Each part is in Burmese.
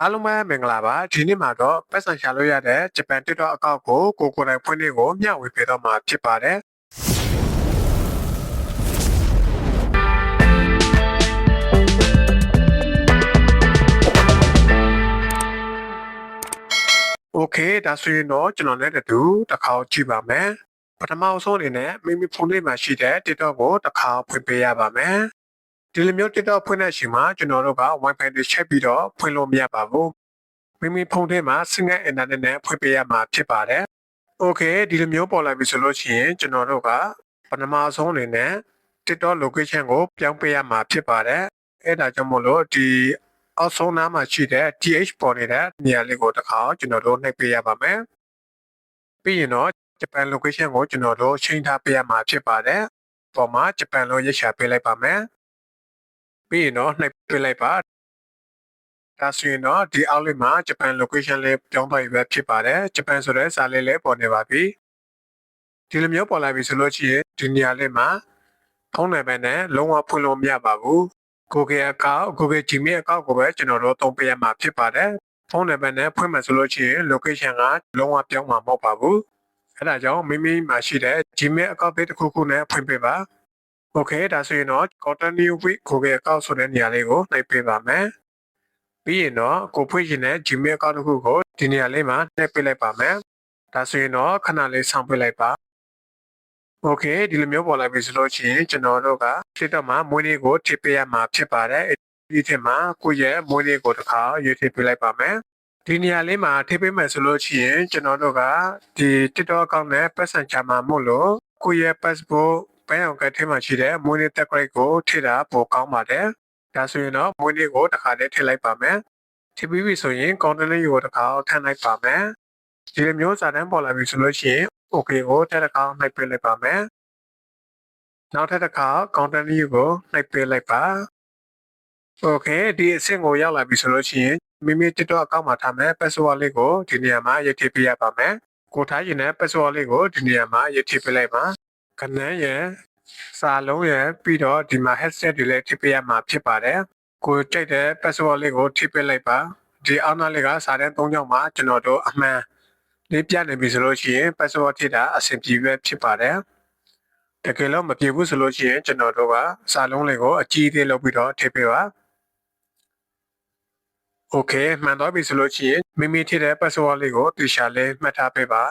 အားလုံးပဲမင်္ဂလာပါဒီနေ့မှာတော့ပတ်စံရှာလို့ရတဲ့ဂျပန် TikTok အကောင့်ကိုကိုကိုယ်တိုင်ဖွင့်လေးကိုမျှဝေပေးတော့မှာဖြစ်ပါတယ်โอเคဒါဆိုရင်တော့ကျွန်တော်လည်းတူတစ်ခါကြည့်ပါမယ်ပထမအဆုံးအနေနဲ့မိမိဖုန်းလေးမှာရှိတဲ့ TikTok ကိုတစ်ခါဖွင့်ပေးရပါမယ် ဒီလိုမျိုး TikTok ဖွင့်တဲ့အချိန်မှာကျွန်တော်တို့က Wi-Fi တွေချက်ပြီးတော့ဖွင့်လို့မရပါဘူးမိမိဖုန်းထဲမှာ single internet နဲ့ဖွင့်ပေးရမှာဖြစ်ပါတယ်။ Okay ဒီလိုမျိုးပေါ်လာပြီဆိုလို့ရှိရင်ကျွန်တော်တို့ကပထမဆုံးအနေနဲ့ TikTok location ကိုပြောင်းပေးရမှာဖြစ်ပါတယ်။အဲဒါကြောင့်မို့လို့ဒီအောက်ဆုံးနားမှာရှိတဲ့ TH ပေါ်နေတဲ့နေရာလေးကိုတစ်ခါကျွန်တော်တို့နှိပ်ပေးရပါမယ်။ပြီးရင်တော့ Japan location ကိုကျွန်တော်တို့ချိန်ထားပေးရမှာဖြစ်ပါတယ်။ပေါ်မှာ Japan လို့ရေးချပေးလိုက်ပါမယ်။ ပြီးရင်တော့နှိပ်ပေးလိုက်ပါဒါဆိုရင်တော့ဒီ outlet မှာ Japan location လေးပြောင်းသွားပြီပဲဖြစ်ပါတယ် Japan ဆိုတဲ့စာလေးလည်းပေါ်နေပါပြီဒီလိုမျိုးပေါ်လာပြီဆိုလို့ရှိရင်ဒီနေရာလေးမှာဖုန်းနံပါတ်နဲ့လုံးဝဖွင့်လို့မရပါဘူး Google account Google Gmail account ကိုပဲကျွန်တော်တို့သုံးပေးရမှာဖြစ်ပါတယ်ဖုန်းနံပါတ်နဲ့ဖွင့်မှဆိုလို့ရှိရင် location ကလုံးဝပြောင်းမှာမဟုတ်ပါဘူးအဲဒါကြောင့်မိမိမှာရှိတဲ့ Gmail account တစ်ခုခုနဲ့ဖွင့်ပေးပါ Okay ဒါဆိုရင်တော့ continue with Google account ဆိုတဲ့နေရာလေးကိုနှိပ်ပေးပါမယ်ပြီးရင်တော့ကိုဖွင့်ရှင်တဲ့ Gmail account တစ်ခုကိုဒီနေရာလေးမှာနှိပ်ပေးလိုက်ပါမယ်ဒါဆိုရင်တော့ခဏလေးဆောင်းပေးလိုက်ပါ Okay ဒီလိုမျိုးပေါ်လာပြီဆိုလို့ရှိရင်ကျွန်တော်တို့က TikTok မှာမွေးနေ့ကိုထိပေးရမှာဖြစ်ပါတယ်ဒီထက်မှာကိုယ့်ရဲ့မွေးနေ့ကိုတစ်ခါရွေးထိပေးလိုက်ပါမယ်ဒီနေရာလေးမှာထိပေးမယ်ဆိုလို့ရှိရင်ကျွန်တော်တို့ကဒီ TikTok account နဲ့ပတ်စံချမှာမို့လို့ကိုယ့်ရဲ့ passport ဘယ်အောင်ကထဲမှာရှိတဲ့မွေးနေ့တက်ကြိုက်ကိုထိတာပိုကောင်းပါတယ်ဒါဆိုရင်တော့မွေးနေ့ကိုတစ်ခါတည်းထည့်လိုက်ပါမယ်ထိပြီးပြီဆိုရင် content လေးကိုတစ်ခါထည့်လိုက်ပါမယ်ဒီလိုမျိုးစာတန်းပေါ်လာပြီဆိုလို့ရှိရင် okay ကိုထည့်တစ်ခါနှိပ်ပေးလိုက်ပါမယ်နောက်ထပ်တစ်ခါ content လေးကိုနှိပ်ပေးလိုက်ပါ okay ဒီအဆင့်ကိုရောက်လာပြီဆိုလို့ရှိရင်မိမိ TikTok အကောင့်မှာထားမယ် password လေးကိုဒီနေရာမှာရေးထည့်ပေးရပါမယ်ကိုထားရင်လည်း password လေးကိုဒီနေရာမှာရေးထည့်ပေးလိုက်ပါ ကနန်းရယ်စာလုံးရယ်ပြီးတော့ဒီမှာ headset တွေလည်းထည့်ပေးရမှာဖြစ်ပါတယ်ကိုကြိုက်တဲ့ password လေးကိုထည့်ပေးလိုက်ပါဒီအောက်နားလေးကစာတန်း၃ကြောင်းမှာကျွန်တော်တို့အမှန်လေးပြနေပြီဆိုလို့ရှိရင် password ထည့်တာအဆင်ပြေပဲဖြစ်ပါတယ်တကယ်လို့မပြေဘူးဆိုလို့ရှိရင်ကျွန်တော်တို့ကစာလုံးလေးကိုအကြီးသေးလုပ်ပြီးတော့ထည့်ပေးပါ Okay မှန်တော့ပြီဆိုလို့ရှိရင်မိမိထည့်တဲ့ password လေးကိုတေချာလေးမှတ်ထားပေးပါ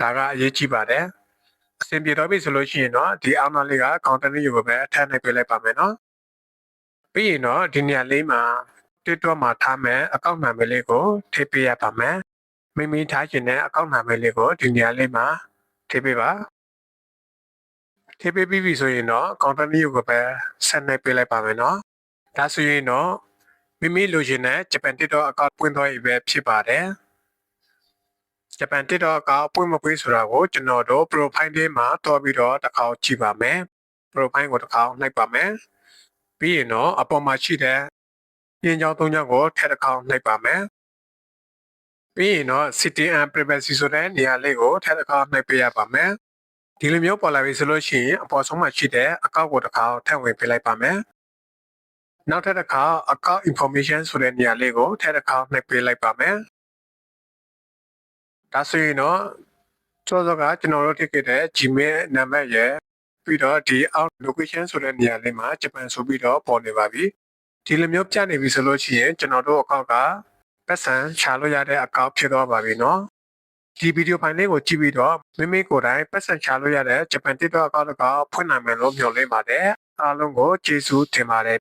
ဒါကအရေးကြီးပါတယ် အဆင်ပြေတော့ပြီဆိုလို့ရှိရင်တော့ဒီအောက်နားလေးက counter လေးကိုပဲအထက်နှိပ်ပေးလိုက်ပါမယ်နော်ပြီးရင်တော့ဒီနေရာလေးမှာ TikTok မှာထားမယ်အကောင့်နာမည်လေးကိုထည့်ပေးရပါမယ်မိမိထားခြင်းတဲ့အကောင့်နာမည်လေးကိုဒီနေရာလေးမှာထည့်ပေးပါထည့်ပေးပြီးပြီဆိုရင်တော့ counter လေးကိုပဲဆက်နှိပ်ပေးလိုက်ပါမယ်နော်ဒါဆိုရင်တော့မိမိလိုချင်တဲ့ဂျပန် TikTok အကောင့်ပွင့်သွားပြီပဲဖြစ်ပါတယ် ဂျပန် TikTok အကောင့်ပွင့်မပွင့်ဆိုတာကိုကျွန်တော်တို့ profile ထဲမှာတွားပြီးတော့တစ်ခါကြည့်ပါမယ် profile ကိုတစ်ခါနှိပ်ပါမယ်ပြီးရင်တော့အပေါ်မှာရှိတဲ့ညင်ကြောင်းသုံးကြောင်းကိုထည့်တစ်ခါနှိပ်ပါမယ်ပြီးရင်တော့ city and privacy ဆိုတဲ့နေရာလေးကိုထည့်တစ်ခါနှိပ်ပေးရပါမယ်ဒီလိုမျိုးပေါ်လာပြီဆိုလို့ရှိရင်အပေါ်ဆုံးမှာရှိတဲ့အကောင့်ကိုတစ်ခါထည့်ဝင်ပေးလိုက်ပါမယ်နောက်ထပ်တစ်ခါ account information ဆိုတဲ့နေရာလေးကိုထည့်တစ်ခါနှိပ်ပေးလိုက်ပါမယ်။ ဒါဆိုရင်တော့စောစောကကျွန်တော်တို့ထည့်ခဲ့တဲ့ Gmail နံပါတ်ရဲ့ပြီးတော့ဒီ out location ဆိုတဲ့နေရာလေးမှာဂျပန်ဆိုပြီးတော့ပေါ်နေပါပြီ။ဒီလိုမျိုးပြနေပြီဆိုလို့ရှိရင်ကျွန်တော်တို့ account ကပတ်စံရှာလို့ရတဲ့ account ဖြစ်သွားပါပြီနော်။ဒီဗီဒီယိုဖိုင်လေးကိုကြည့်ပြီးတော့မိမိကိုယ်တိုင်ပတ်စံချလို့ရတဲ့ဂျပန် TikTok account ကဖွင့်နိုင်မယ်လို့မျှော်လင့်ပါတယ်။အားလုံးကိုကျေးဇူးတင်ပါတယ်